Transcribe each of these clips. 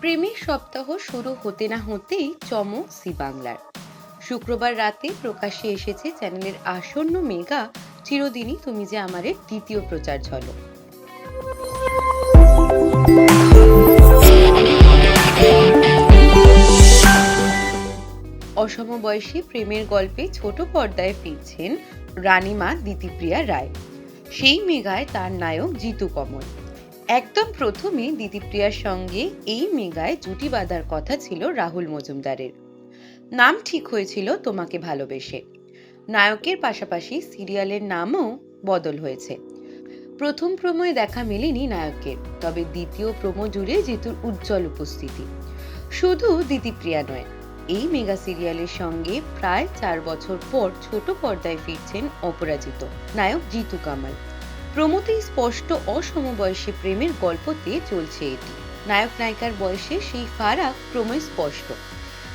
প্রেমের সপ্তাহ শুরু হতে না হতেই চমক সি বাংলার। শুক্রবার রাতে প্রকাশ্যে এসেছে চ্যানেলের আসন্ন মেগা, চিরদিনই তুমি যে আমারের দ্বিতীয় প্রচার ঝলক। অসমবয়সী প্রেমের গল্পে ছোট পর্দায় ফিরছেন রানীমা দিতিপ্রিয়া রায়। সেই মেঘায় তার নায়ক জিতু কমল। একদম প্রথমে দিতিপ্রিয়ার সঙ্গে এই মেগায় জুটি বাঁধার কথা ছিল রাহুল মজুমদারের। নাম ঠিক হয়েছিল তোমাকে ভালোবেসে। নায়কের পাশাপাশি সিরিয়ালের নামও বদল হয়েছে। প্রথম প্রোমোয় দেখা মেলেনি নায়কের, তবে দ্বিতীয় প্রোমো জুড়ে জিতুর উজ্জ্বল উপস্থিতি। শুধু দিতিপ্রিয়া নয়, এই মেগা সিরিয়ালের সঙ্গে প্রায় চার বছর পর ছোট পর্দায় ফিরছেন অপরাজিত নায়ক জিতু কামাল। প্রমোতেই স্পষ্ট অসমবয়সী প্রেমের গল্পতে চলছে এটি। নায়ক নায়িকার বয়সে সেই ফারাক ক্রমে স্পষ্ট।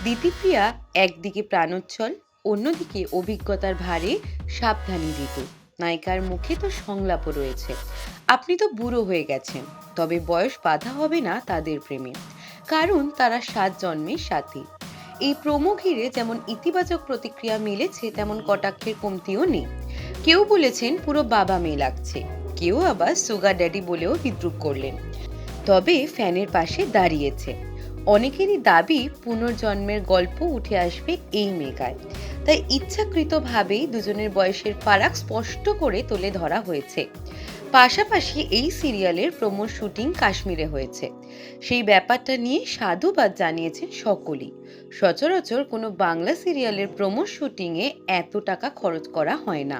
দিতিপ্রিয়া একদিকে প্রাণোচ্ছল, অন্যদিকে অভিজ্ঞতার ভারে সাবধানী জিতু নায়িকার মুখে তো সংলাপও রয়েছে। আপনি তো বুড়ো হয়ে গেছেন, তবে বয়স বাধা হবে না তাদের প্রেমে। কারণ তারা সাত জন্মের সাথী। এই প্রোমো ঘিরে যেমন ইতিবাচক প্রতিক্রিয়া মিলেছে, তেমন কটাক্ষের কমতিও নেই। কেউ বলেছেন পুরো বাবা মেয়ে লাগছে। কেউ আবার সুগার ড্যাডি বলেও বিদ্রুপ করলেন। তবে ফ্যানের পাশে দাঁড়িয়েছে। অনেকেরই দাবি পুনর্জন্মের গল্প উঠে আসবে এই মেগায়। তাই ইচ্ছাকৃতভাবেই দুজনের বয়সের ফারাক স্পষ্ট করে তুলে ধরা হয়েছে। পাশাপাশি এই সিরিয়ালের প্রোমো শুটিং কাশ্মীরে হয়েছে। সেই ব্যাপারটা নিয়ে সাধুবাদ জানিয়েছেন সকলেই। সচরাচর কোনো বাংলা সিরিয়ালের প্রোমো শুটিংয়ে এত টাকা খরচ করা হয় না।